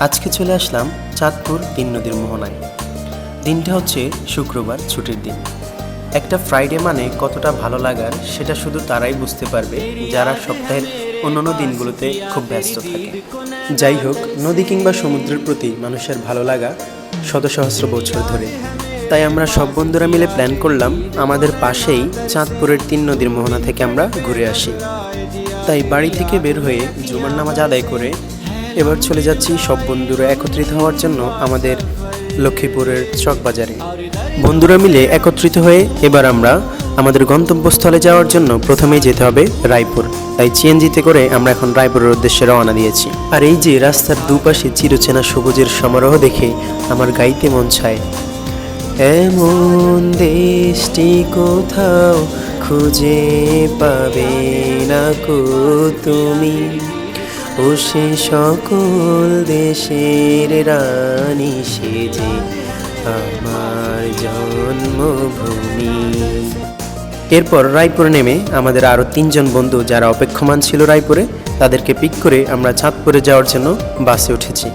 আজকে চলে আসলাম চাঁদপুর তিন নদীর মোহনায়। দিনটা হচ্ছে শুক্রবার, ছুটির দিন। একটা ফ্রাইডে মানে কতটা ভালো লাগার সেটা শুধু তারাই বুঝতে পারবে, যারা সপ্তাহের অন্যান্য দিনগুলোতে খুব ব্যস্ত থাকে। যাই হোক, নদী কিংবা সমুদ্রের প্রতি মানুষের ভালো লাগা শত সহস্র বছর ধরে। তাই আমরা সব বন্ধুরা মিলে প্ল্যান করলাম আমাদের পাশেই চাঁদপুরের তিন নদীর মোহনা থেকে আমরা ঘুরে আসি। তাই বাড়ি থেকে বের হয়ে জুমার নামাজ আদায় করে এবার চলে যাচ্ছি সব বন্ধুরা একত্রিত হওয়ার জন্য আমাদের লক্ষ্মীপুরের চক বাজারে বন্ধুরা মিলে একত্রিত হয়ে এবার আমরা আমাদের গন্তব্যস্থলে যাওয়ার জন্য প্রথমেই যেতে হবে রায়পুর। তাই চিএনজিতে করে আমরা এখন রায়পুরের উদ্দেশ্যে রওনা দিয়েছি। আর এই যে রাস্তার দুপাশে চিরচেনা সবুজের সমারোহ দেখে আমার গাইতে মন চায়। এমন দেশটি কোথাও খুঁজে পাবে না কো তুমি? ও সে সকল দেশের রানী সেজে আমার জন্মভূমি। এরপর রায়পুর নেমে আমাদের আরও তিনজন বন্ধু যারা অপেক্ষমান ছিল রায়পুরে তাদেরকে পিক করে আমরা চাঁদপুরে যাওয়ার জন্য বাসে উঠেছি।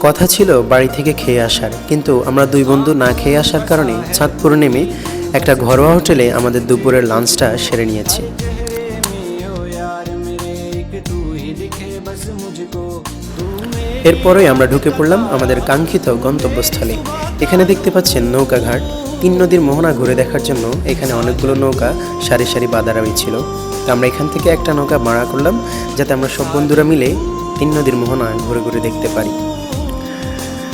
কথা ছিল বাড়ি থেকে খেয়ে আসার কিন্তু আমরা দুই বন্ধু না খেয়ে আসার কারণে চাঁদপুর নেমে একটা ঘরোয়া হোটেলে আমাদের দুপুরের লাঞ্চটা সেরে নিয়েছি। এরপরে আমরা ঢুকে পড়লাম আমাদের কাঙ্ক্ষিত গন্তব্যস্থলে। এখানে দেখতে পাচ্ছেন নৌকাঘাট তিন নদীর মোহনা ঘুরে দেখার জন্য এখানে অনেকগুলো নৌকা সারি সারি বাঁধা ছিল। তো আমরা এখান থেকে একটা নৌকা ভাড়া করলাম, যাতে আমরা সব বন্ধুরা মিলে তিন নদীর মোহনা ঘুরে ঘুরে দেখতে পারি।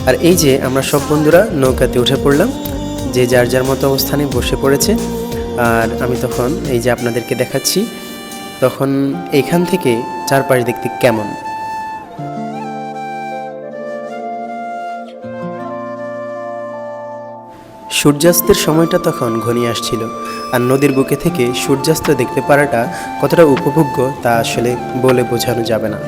আর এই যে আমরা সব বন্ধুরা নৌকাতে উঠে পড়লাম যে যার যার মতো অবস্থানে বসে পড়েছে। আর আমি তখন এই যে আপনাদেরকে দেখাচ্ছি, তখন এখান থেকে চারপাশ দেখতে কেমন? সূর্যাস্তের সময়টা তখন ঘনিয়ে আসছিল, আর নদীর বুকে থেকে সূর্যাস্ত দেখতে পারাটা কতটা উপভোগ্য তা আসলে বলে বোঝানো যাবে না।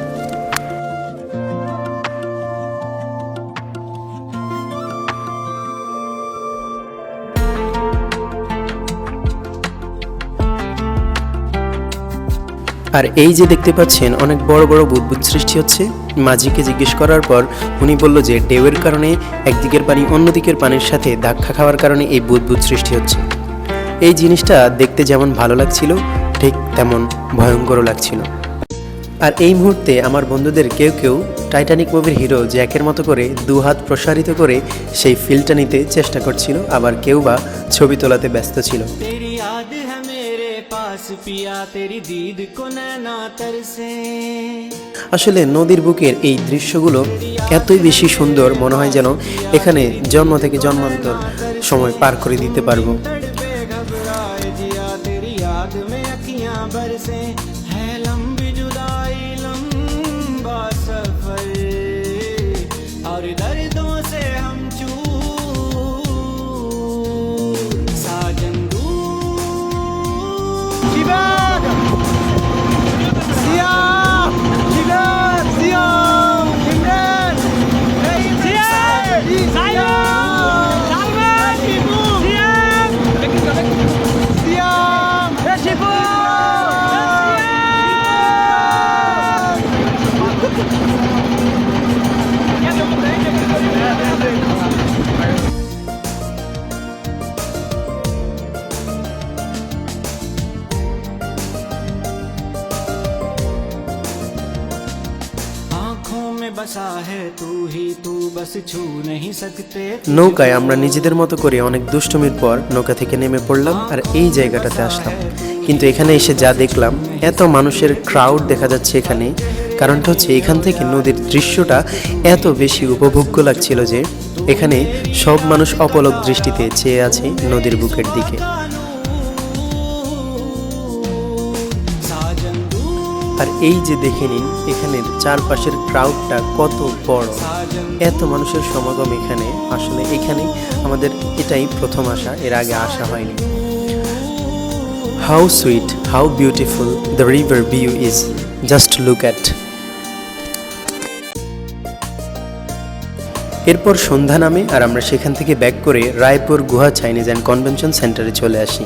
আর এই যে দেখতে পাচ্ছেন, অনেক বড় বড় বুদবুদ সৃষ্টি হচ্ছে। মাঝিকে জিজ্ঞেস করার পর উনি বলল যে, ঢেউয়ের কারণে একদিকের পানি অন্য দিকের পানির সাথে ধাক্কা খাওয়ার কারণে এই বুদবুদ সৃষ্টি হচ্ছে। এই জিনিসটা দেখতে যেমন ভালো লাগছিল, ঠিক তেমন ভয়ঙ্করও লাগছিল। আর এই মুহূর্তে আমার বন্ধুদের কেউ কেউ টাইটানিক মুভির হিরো জ্যাকের মতো করে দু হাত প্রসারিত করে সেই ফিলটা নিতে চেষ্টা করছিল, আবার কেউ বা ছবি তোলাতে ব্যস্ত ছিল। तेरी याद है मेरे पास पिया तेरी दीद को नैना तरसे আসলে নদীর বুকের এই দৃশ্যগুলো এতই বেশি সুন্দর মনে হয় যেন এখানে জন্ম থেকে জন্মান্তর সময় পার করে দিতে পারবো নৌকায় আমরা নিজেদের মতো করে অনেক দুষ্টুমির পর নৌকা থেকে নেমে পড়লাম আর এই জায়গাটাতে আসলাম। কিন্তু এখানে এসে যা দেখলাম এত মানুষের ক্রাউড দেখা যাচ্ছে এখানে। কারণটা হচ্ছে এখান থেকে নদীর দৃশ্যটা এত বেশি উপভোগ্য লাগছিল যে এখানে সব মানুষ অপলক দৃষ্টিতে চেয়ে আছে নদীর বুকের দিকে। আর এই যে দেখে নিন, এখানের চারপাশের ক্রাউডটা কত বড়। এত মানুষের সমাগম এখানে, আসলে এখানে আমাদের এটাই প্রথম আসা, এর আগে আসা হয়নি। How sweet how beautiful the river view is just look at এরপর সন্ধ্যা নামে আর আমরা সেখান থেকে ব্যাক করে রায়পুর গুহা চাইনিজ অ্যান্ড কনভেনশন সেন্টারে চলে আসি।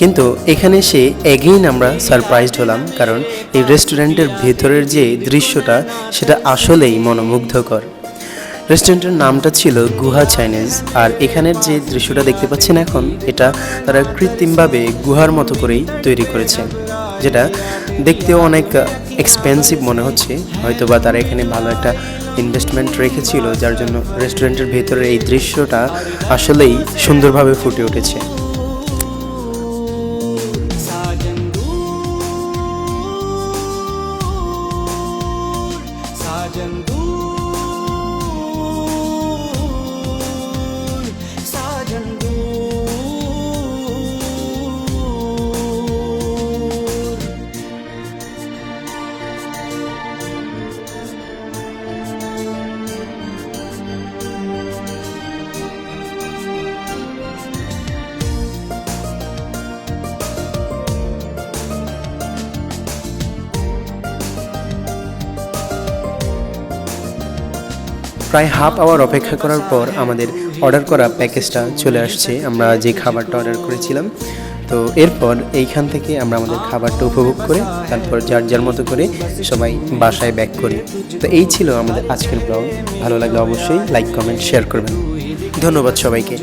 কিন্তু এখানে এসে এগেইন আমরা সারপ্রাইজড হলাম, কারণ এই রেস্টুরেন্টের ভেতরের যে দৃশ্যটা, সেটা আসলেই মনোমুগ্ধকর। রেস্টুরেন্টের নামটা ছিল গুহা চাইনিজ আর এখানের যে দৃশ্যটা দেখতে পাচ্ছেন এখন, এটা তারা কৃত্রিমভাবে গুহার মতো করেই তৈরি করেছে, যেটা দেখতেও অনেক এক্সপেন্সিভ মনে হচ্ছে। হয়তো বা তারা এখানে ভালো একটা ইনভেস্টমেন্ট রেখেছিল, যার জন্য রেস্টুরেন্টের ভেতরের এই দৃশ্যটা আসলেই সুন্দরভাবে ফুটে উঠেছে। যেন প্রায় হাফ আওয়ার অপেক্ষা করার পর আমাদের অর্ডার করা প্যাকেজটা চলে আসছে। আমরা যে খাবারটা অর্ডার করেছিলাম, তো এরপর এইখান থেকে আমরা আমাদের খাবারটা উপভোগ করে, তারপর যার যার মতো করে সবাই বাসায় ব্যাক করি। তো এই ছিল আমাদের আজকের ব্লগ ভালো লাগলে অবশ্যই লাইক কমেন্ট শেয়ার করবেন। ধন্যবাদ সবাইকে।